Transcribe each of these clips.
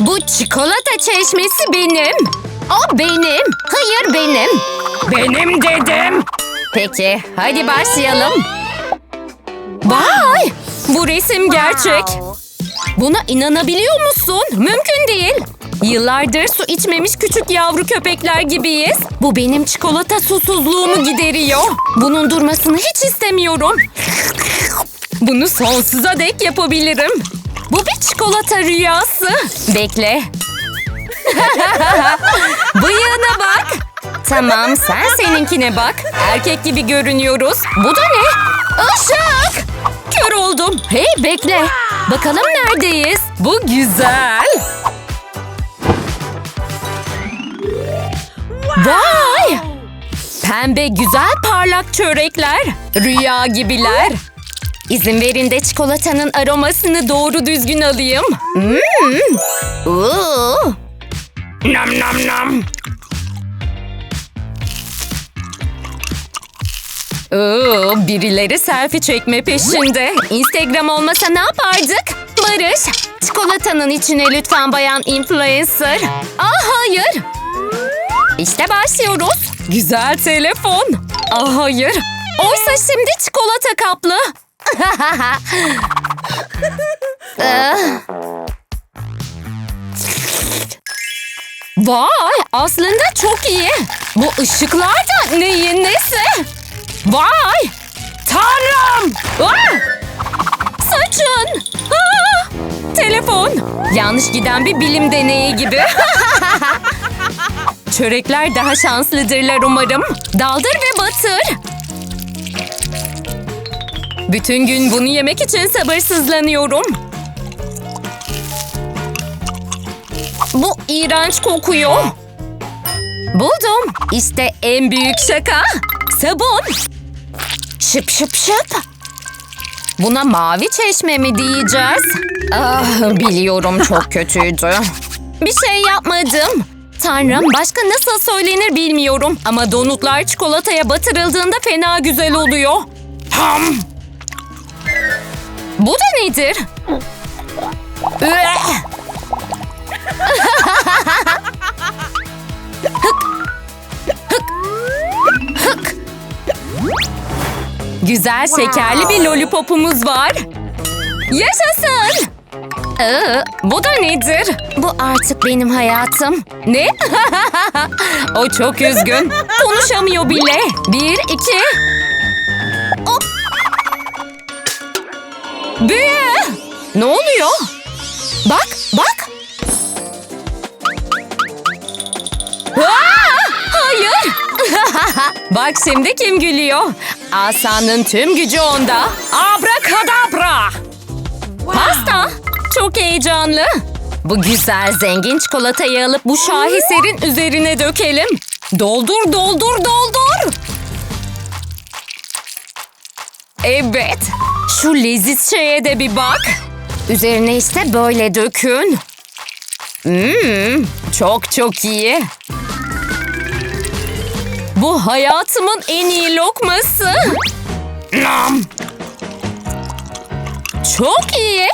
Bu çikolata çeşmesi benim. O benim. Hayır benim. Benim dedim. Peki hadi başlayalım. Vay! Bu resim gerçek. Buna inanabiliyor musun? Mümkün değil. Yıllardır su içmemiş küçük yavru köpekler gibiyiz. Bu benim çikolata susuzluğumu gideriyor. Bunun durmasını hiç istemiyorum. Bunu sonsuza dek yapabilirim. Bu bir çikolata rüyası. Bekle. Bıyığına bak. Tamam sen seninkine bak. Erkek gibi görünüyoruz. Bu da ne? Işık. Kör oldum. Hey bekle. Bakalım neredeyiz? Bu güzel. Vay! Pembe güzel parlak çörekler. Rüya gibiler. İzin verin de çikolatanın aromasını doğru düzgün alayım. Hmm. Oo. Nam nam nam. Oo, birileri selfie çekme peşinde. Instagram olmasa ne yapardık? Barış, çikolatanın içine lütfen bayan influencer. Aa hayır. İşte başlıyoruz. Güzel telefon. Aa hayır. Oysa şimdi çikolata kaplı. Ah. Vay aslında çok iyi. Bu ışıklar da neyin nesi? Vay! Tanrım! Ah! Saçın! Ah! Telefon! Yanlış giden bir bilim deneyi gibi. Çörekler daha şanslıdırlar umarım. Daldır ve batır. Bütün gün bunu yemek için sabırsızlanıyorum. Bu iğrenç kokuyor. Buldum. İşte en büyük şaka. Sabun. Şıp şıp şıp. Buna mavi çeşme mi diyeceğiz? Ah, biliyorum çok kötüydü. Bir şey yapmadım. Tanrım başka nasıl söylenir bilmiyorum. Ama donutlar çikolataya batırıldığında fena güzel oluyor. Ham. Bu da nedir? Güzel şekerli bir lollipopumuz var. Yaşasın! Ee, bu da nedir? Bu artık benim hayatım. Ne? o çok üzgün. Konuşamıyor bile. Bir, iki. Büyü! Ne oluyor? Bak, bak. Aa, hayır. bak şimdi kim gülüyor? Asanın tüm gücü onda. Abrakadabra. Pasta. Çok heyecanlı. Bu güzel zengin çikolatayı alıp bu şaheserin üzerine dökelim. Doldur, doldur, doldur. Evet. Şu leziz şeye de bir bak. Üzerine işte böyle dökün. Hmm, çok çok iyi. Bu hayatımın en iyi lokması. Nam. Çok iyi.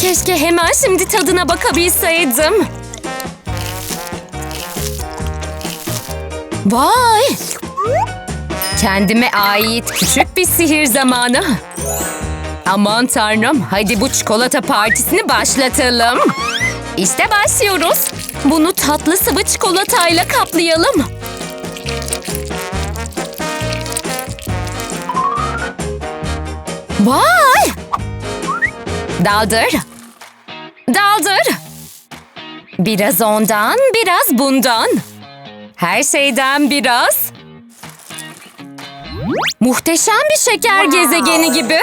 Keşke hemen şimdi tadına bakabilseydim. Vay! Kendime ait küçük bir sihir zamanı. Aman tanrım, hadi bu çikolata partisini başlatalım. İşte başlıyoruz. Bunu tatlı sıvı çikolatayla kaplayalım. Vay! Daldır. Daldır. Biraz ondan, biraz bundan. Her şeyden biraz. Muhteşem bir şeker gezegeni gibi.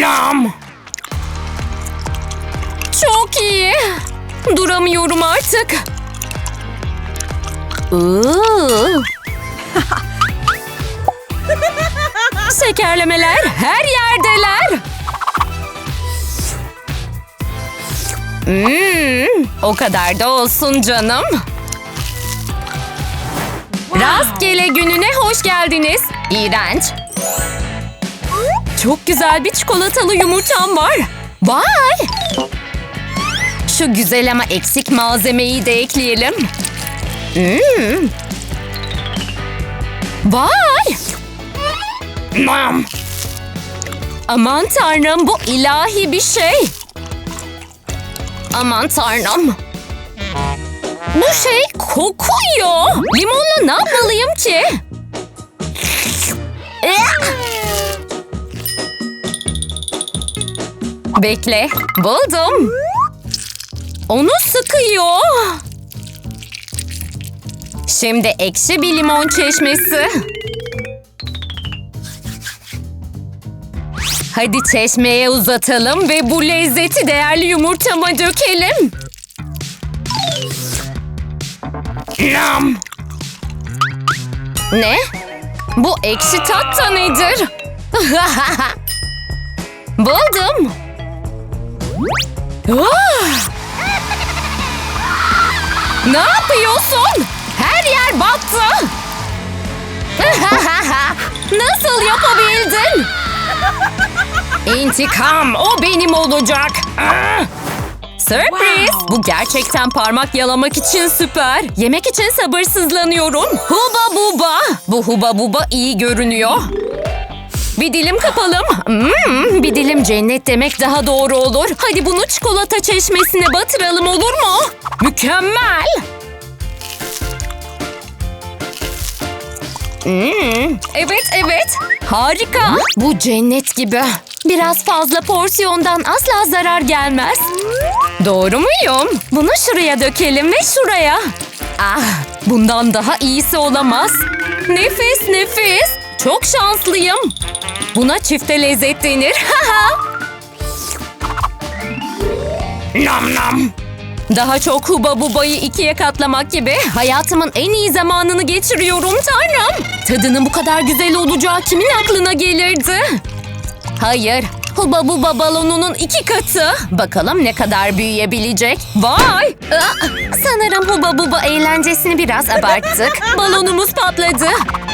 Nam. Çok iyi. Duramıyorum artık. Şekerlemeler her yerdeler. Hmm, o kadar da olsun canım. Rastgele gününe hoş geldiniz. İğrenç. Çok güzel bir çikolatalı yumurtam var. Vay! Şu güzel ama eksik malzemeyi de ekleyelim. Hmm. Vay! Nam. Aman tanrım bu ilahi bir şey. Aman tanrım. Bu şey kokuyor. Limonla ne yapmalıyım ki? Bekle, buldum. Onu sıkıyor. Şimdi ekşi bir limon çeşmesi. Hadi çeşmeye uzatalım ve bu lezzeti değerli yumurtama dökelim. Nam. Ne? Bu ekşi tat da nedir? Buldum. Ah! ne yapıyorsun? Her yer battı. Nasıl yapabildin? İntikam o benim olacak. Sürpriz! Bu gerçekten parmak yalamak için süper. Yemek için sabırsızlanıyorum. Huba buba. Bu huba buba iyi görünüyor. Bir dilim kapalım. Hmm, bir dilim cennet demek daha doğru olur. Hadi bunu çikolata çeşmesine batıralım olur mu? Mükemmel. Hmm, evet evet. Harika. Bu cennet gibi. Biraz fazla porsiyondan asla zarar gelmez. Doğru muyum? Bunu şuraya dökelim ve şuraya. Ah, bundan daha iyisi olamaz. Nefis nefis. Çok şanslıyım. Buna çifte lezzet denir. Nam nam. Daha çok huba bubayı ikiye katlamak gibi hayatımın en iyi zamanını geçiriyorum tanrım. Tadının bu kadar güzel olacağı kimin aklına gelirdi? Hayır, huba buba balonunun iki katı. Bakalım ne kadar büyüyebilecek. Vay! Ah, sanırım huba buba eğlencesini biraz abarttık. Balonumuz patladı.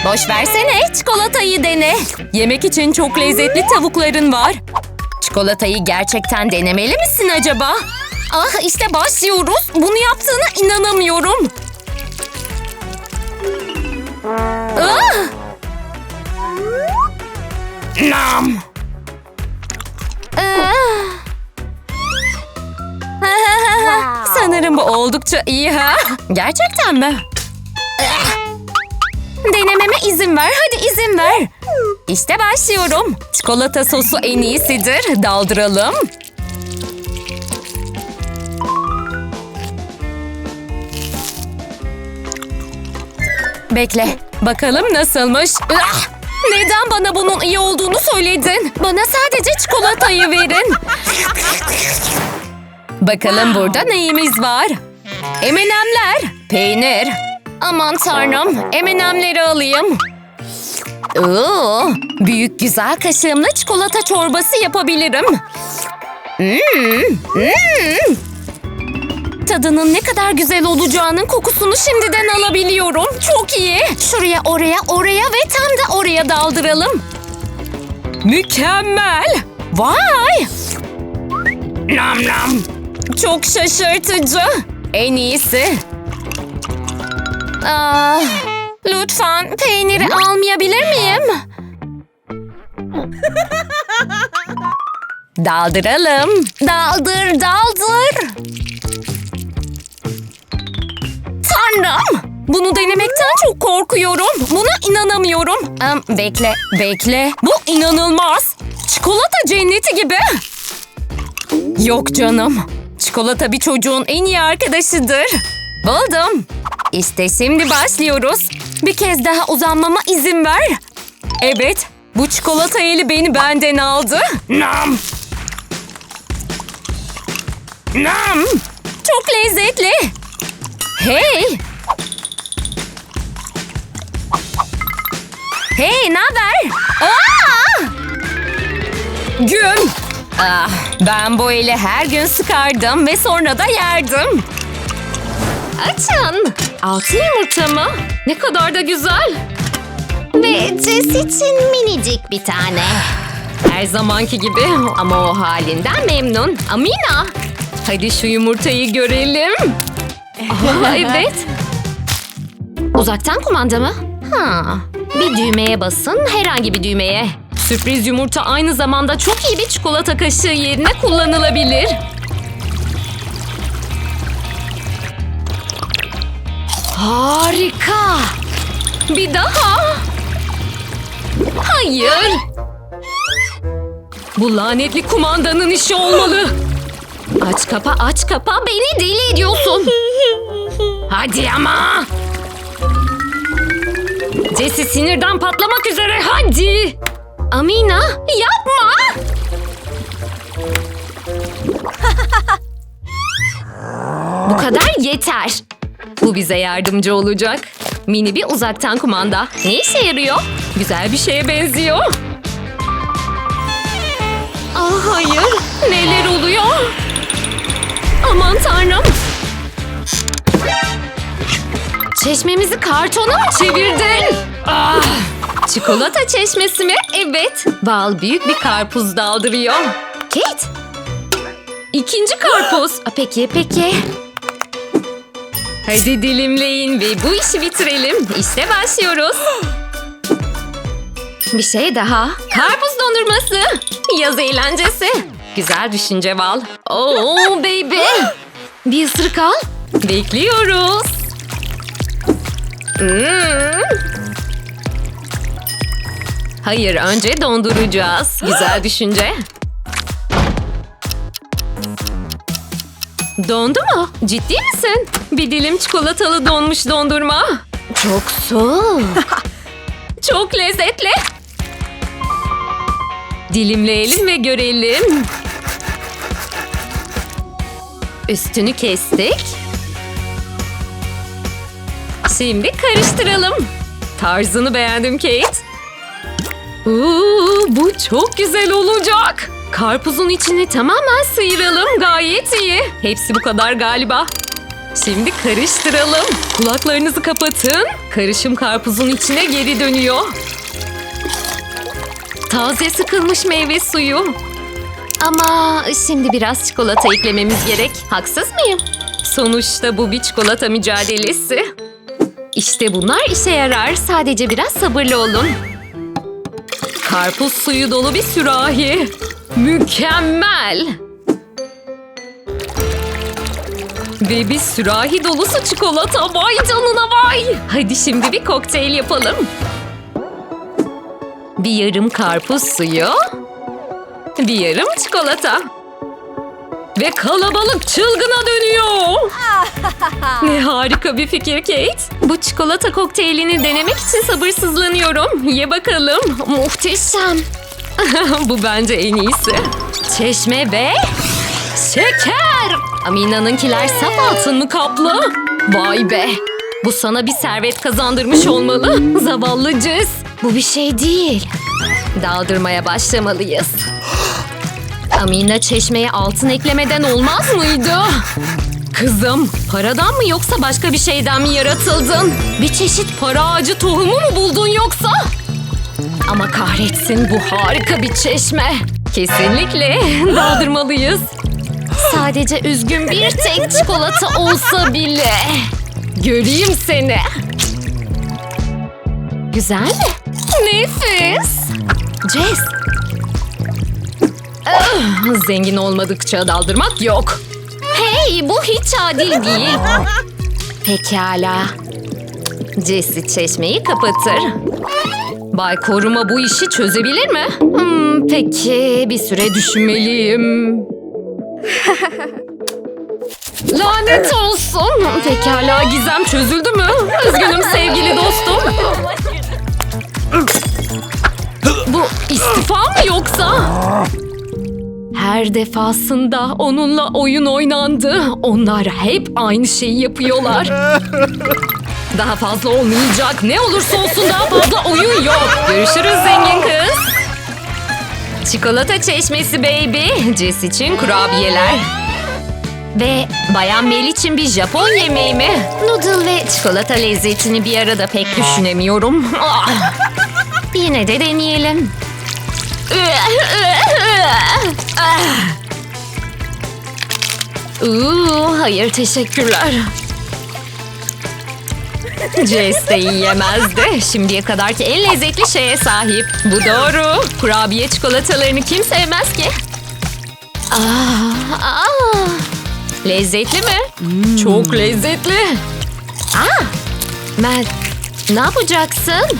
Boş versene, çikolatayı dene. Yemek için çok lezzetli tavukların var. Çikolatayı gerçekten denemeli misin acaba? Ah işte başlıyoruz. Bunu yaptığına inanamıyorum. Ah! Nam. Sanırım bu oldukça iyi ha. Gerçekten mi? Denememe izin ver. Hadi izin ver. İşte başlıyorum. Çikolata sosu en iyisidir. Daldıralım. Bekle. Bakalım nasılmış. Ah! Neden bana bunun iyi olduğunu söyledin? Bana sadece çikolatayı verin. Bakalım burada neyimiz var? M&M'ler, peynir. Aman tanrım, M&M'leri alayım. Oo, büyük güzel kaşığımla çikolata çorbası yapabilirim. Hmm, hmm. Tadının ne kadar güzel olacağının kokusunu şimdiden alabiliyorum. Çok iyi. Şuraya, oraya, oraya ve tam da oraya daldıralım. Mükemmel. Vay! Nam nam. Çok şaşırtıcı. En iyisi. Ah, lütfen peyniri almayabilir miyim? Daldıralım. Daldır, daldır. Tanrım! Bunu denemekten çok korkuyorum. Buna inanamıyorum. Em, bekle, bekle. Bu inanılmaz. Çikolata cenneti gibi. Yok canım. Çikolata bir çocuğun en iyi arkadaşıdır. Buldum. İşte şimdi başlıyoruz. Bir kez daha uzanmama izin ver. Evet, bu çikolata eli beni benden aldı. Nam. Nam. Çok lezzetli. Hey! Hey, ne haber? Gün. Ah, ben bu eli her gün sıkardım ve sonra da yerdim. Açın. Altın yumurta mı? Ne kadar da güzel. Ve Jess için minicik bir tane. Her zamanki gibi ama o halinden memnun. Amina. Hadi şu yumurtayı görelim. Aa, evet. Uzaktan kumanda mı? Ha. Bir düğmeye basın, herhangi bir düğmeye. Sürpriz yumurta aynı zamanda çok iyi bir çikolata kaşığı yerine kullanılabilir. Harika. Bir daha. Hayır. Bu lanetli kumandanın işi olmalı. Aç kapa aç kapa beni deli ediyorsun. Hadi ama. Jesse sinirden patlamak üzere hadi. Amina yapma. Bu kadar yeter. Bu bize yardımcı olacak. Mini bir uzaktan kumanda. Ne işe yarıyor? Güzel bir şeye benziyor. Ah hayır. Neler oluyor? Aman tanrım. Çeşmemizi kartona mı çevirdin? Ah! Çikolata çeşmesi mi? Evet. Bal büyük bir karpuz daldırıyor. Kate. İkinci karpuz. Aa, Peki, peki. Hadi dilimleyin ve bu işi bitirelim. İşte başlıyoruz. Bir şey daha. Karpuz dondurması. Yaz eğlencesi. Güzel düşünce Val. Oh baby. Bir ısırık al. Bekliyoruz. Hmm. Hayır, önce donduracağız. Güzel düşünce. Dondu mu? Ciddi misin? Bir dilim çikolatalı donmuş dondurma. Çok soğuk. Çok lezzetli. Dilimleyelim ve görelim. Üstünü kestik. Şimdi karıştıralım. Tarzını beğendim Kate. Oo, bu çok güzel olacak. Karpuzun içini tamamen sıyıralım. Gayet iyi. Hepsi bu kadar galiba. Şimdi karıştıralım. Kulaklarınızı kapatın. Karışım karpuzun içine geri dönüyor. Taze sıkılmış meyve suyu. Ama şimdi biraz çikolata eklememiz gerek. Haksız mıyım? Sonuçta bu bir çikolata mücadelesi. İşte bunlar işe yarar. Sadece biraz sabırlı olun. Karpuz suyu dolu bir sürahi. Mükemmel. Ve bir sürahi dolusu çikolata. Vay canına vay. Hadi şimdi bir kokteyl yapalım. Bir yarım karpuz suyu. Bir yarım çikolata. Ve kalabalık çılgına dönüyor. ne harika bir fikir Kate. Bu çikolata kokteylini denemek için sabırsızlanıyorum. Ye bakalım. Muhteşem. Bu bence en iyisi. Çeşme ve şeker. Amina'nınkiler saf altın mı kaplı? Vay be. Bu sana bir servet kazandırmış olmalı. Zavallı Jess. Bu bir şey değil. Daldırmaya başlamalıyız. Amina çeşmeye altın eklemeden olmaz mıydı? Kızım, paradan mı yoksa başka bir şeyden mi yaratıldın? Bir çeşit para ağacı tohumu mu buldun yoksa? Ama kahretsin bu harika bir çeşme. Kesinlikle daldırmalıyız. Sadece üzgün bir tek çikolata olsa bile. Göreyim seni. Güzel mi? Nefis. Jess. Ah, Zengin olmadıkça daldırmak yok. Hey bu hiç adil değil. Pekala. Jesse çeşmeyi kapatır. Bay Koruma bu işi çözebilir mi? Hmm, peki bir süre düşünmeliyim. Lanet olsun. Pekala gizem çözüldü mü? Üzgünüm sevgili dostum. Bu istifa mı yoksa? Her defasında onunla oyun oynandı. Onlar hep aynı şeyi yapıyorlar. Daha fazla olmayacak. Ne olursa olsun daha fazla oyun yok. Görüşürüz zengin kız. Çikolata çeşmesi baby. Jess için kurabiyeler. Ve Bayan Mel için bir Japon yemeği mi? Noodle ve çikolata lezzetini bir arada pek düşünemiyorum. Ah. Yine de deneyelim. Uuu, hayır teşekkürler. Jess de yiyemezdi. Şimdiye kadarki en lezzetli şeye sahip. Bu doğru. Kurabiye çikolatalarını kim sevmez ki? Aa, aa. Lezzetli mi? Çok lezzetli. Aa, Matt, ne yapacaksın?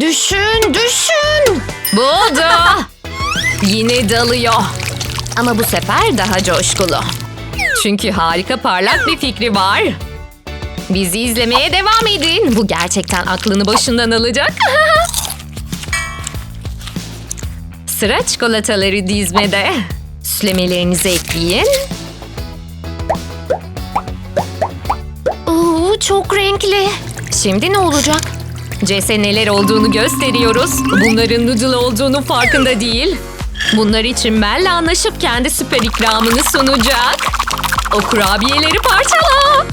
Düşün, düşün. Buldum. Yine dalıyor. Ama bu sefer daha coşkulu. Çünkü harika parlak bir fikri var. Bizi izlemeye devam edin. Bu gerçekten aklını başından alacak. Sıra çikolataları dizmede. Süslemelerinizi ekleyin. Oo, çok renkli. Şimdi ne olacak? Jess'e neler olduğunu gösteriyoruz. Bunların noodle olduğunu farkında değil. Bunlar için Mel'le anlaşıp kendi süper ikramını sunacak. O kurabiyeleri parçala.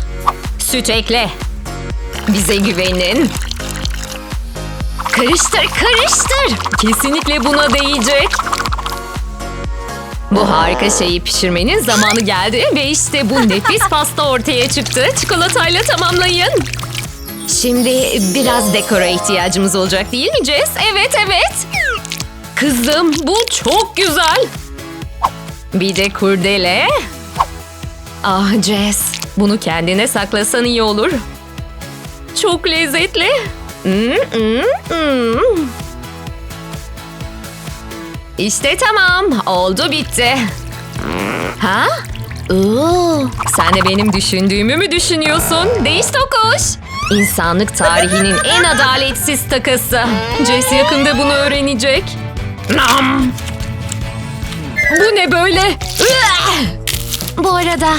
Süt ekle. Bize güvenin. Karıştır, karıştır. Kesinlikle buna değecek. Bu harika şeyi pişirmenin zamanı geldi ve işte bu nefis pasta ortaya çıktı. Çikolatayla tamamlayın. Şimdi biraz dekora ihtiyacımız olacak değil mi Jess? Evet, evet. Kızım bu çok güzel. Bir de kurdele. Ah Jess, bunu kendine saklasan iyi olur. Çok lezzetli. Mm, mm, mm. İşte tamam, oldu bitti. Ha? Oo, sen de benim düşündüğümü mü düşünüyorsun? Değiş tokuş. İnsanlık tarihinin en adaletsiz takası. Jess yakında bunu öğrenecek. Nam. Bu ne böyle? Bu arada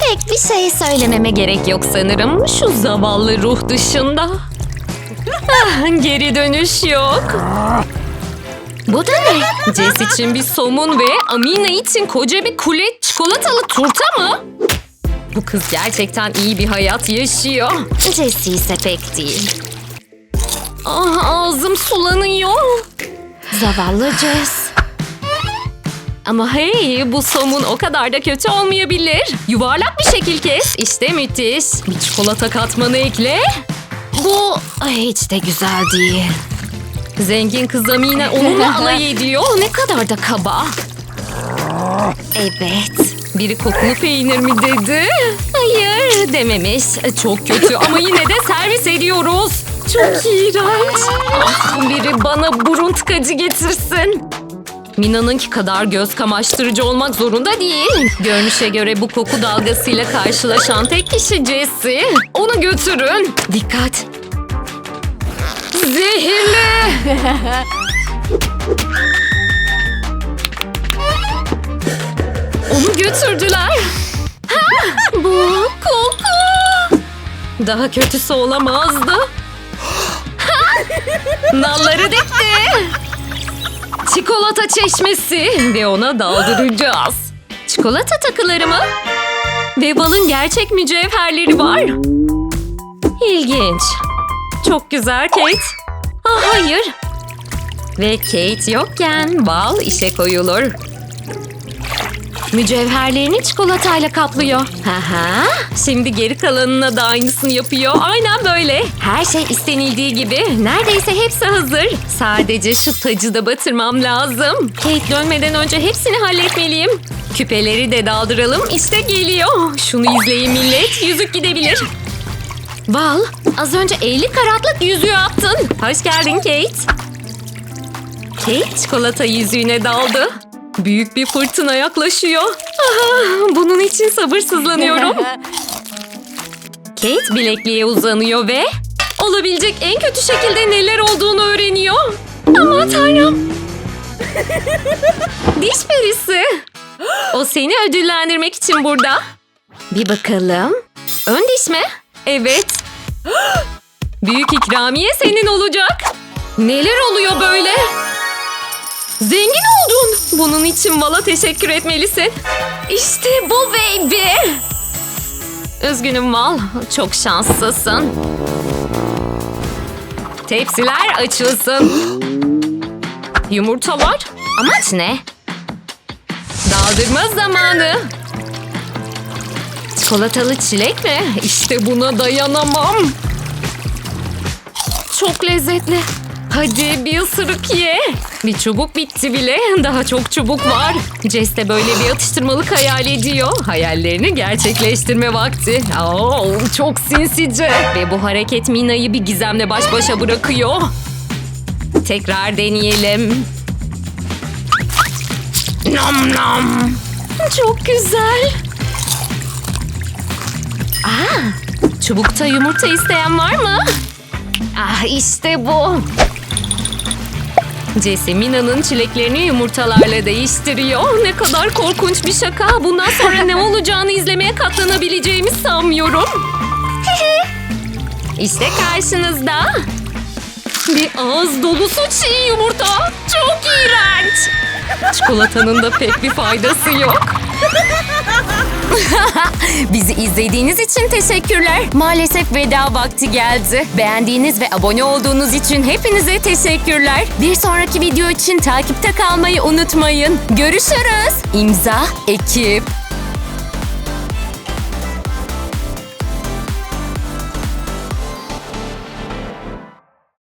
pek bir şey söylememe gerek yok sanırım. Şu zavallı ruh dışında. Ah, Geri dönüş yok. Bu da ne? Jess için bir somun ve Amina için koca bir kule çikolatalı turta mı? Bu kız gerçekten iyi bir hayat yaşıyor. Jessie ise pek değil. Ah ağzım sulanıyor. Zavallı Jess. Ama hey bu somun o kadar da kötü olmayabilir. Yuvarlak bir şekil kes. İşte müthiş. Bir çikolata katmanı ekle. Bu ay, hiç de güzel değil. Zengin kız Amine onunla alay ediyor. Ne kadar da kaba. Evet. Biri kokulu peynir mi dedi? Hayır dememiş. Çok kötü ama yine de servis ediyoruz. Çok iğrenç. Ah, biri bana burun tıkacı getirsin. Mina'nınki kadar göz kamaştırıcı olmak zorunda değil. Görünüşe göre bu koku dalgasıyla karşılaşan tek kişi Jessie. Onu götürün. Dikkat. Zehirli. Onu götürdüler. Bu koku. Daha kötüsü olamazdı. Nalları dikti. Çikolata çeşmesi ve ona daldıracağız. Çikolata takıları mı? Ve balın gerçek mücevherleri var. İlginç. Çok güzel Kate. Ah hayır. Ve Kate yokken bal işe koyulur. Mücevherlerini çikolatayla kaplıyor. Haha. Şimdi geri kalanına da aynısını yapıyor. Aynen böyle. Her şey istenildiği gibi. Neredeyse hepsi hazır. Sadece şu tacı da batırmam lazım. Kate dönmeden önce hepsini halletmeliyim. Küpeleri de daldıralım. İşte geliyor. Şunu izleyin millet. Yüzük gidebilir. Val, az önce 50 karatlık yüzüğü attın. Hoş geldin Kate. Kate çikolata yüzüğüne daldı. Büyük bir fırtına yaklaşıyor. Aha, bunun için sabırsızlanıyorum. Kate bilekliğe uzanıyor ve olabilecek en kötü şekilde neler olduğunu öğreniyor. Aman tanrım. Diş perisi. O seni ödüllendirmek için burada. Bir bakalım. Ön diş mi? Evet. Büyük ikramiye senin olacak. Neler oluyor böyle? Zengin oldun. Bunun için Val'a teşekkür etmelisin. İşte bu baby. Üzgünüm Val. Çok şanslısın. Tepsiler açılsın. Yumurtalar. Amaç ne? Daldırma zamanı. Çikolatalı çilek mi? İşte buna dayanamam. Çok lezzetli. Hadi bir ısırık ye. Bir çubuk bitti bile. Daha çok çubuk var. Jess de böyle bir atıştırmalık hayal ediyor. Hayallerini gerçekleştirme vakti. Oo, çok sinsice. Ve bu hareket Mina'yı bir gizemle baş başa bırakıyor. Tekrar deneyelim. Nom nom. Çok güzel. Aa, çubukta yumurta isteyen var mı? Ah işte bu. Jesse Mina'nın çileklerini yumurtalarla değiştiriyor. Ne kadar korkunç bir şaka. Bundan sonra ne olacağını izlemeye katlanabileceğimi sanmıyorum. işte karşınızda. Bir ağız dolusu çiğ yumurta. Çok iğrenç. Çikolatanın da pek bir faydası yok. Bizi izlediğiniz için teşekkürler. Maalesef veda vakti geldi. Beğendiğiniz ve abone olduğunuz için hepinize teşekkürler. Bir sonraki video için takipte kalmayı unutmayın. Görüşürüz. İmza ekip.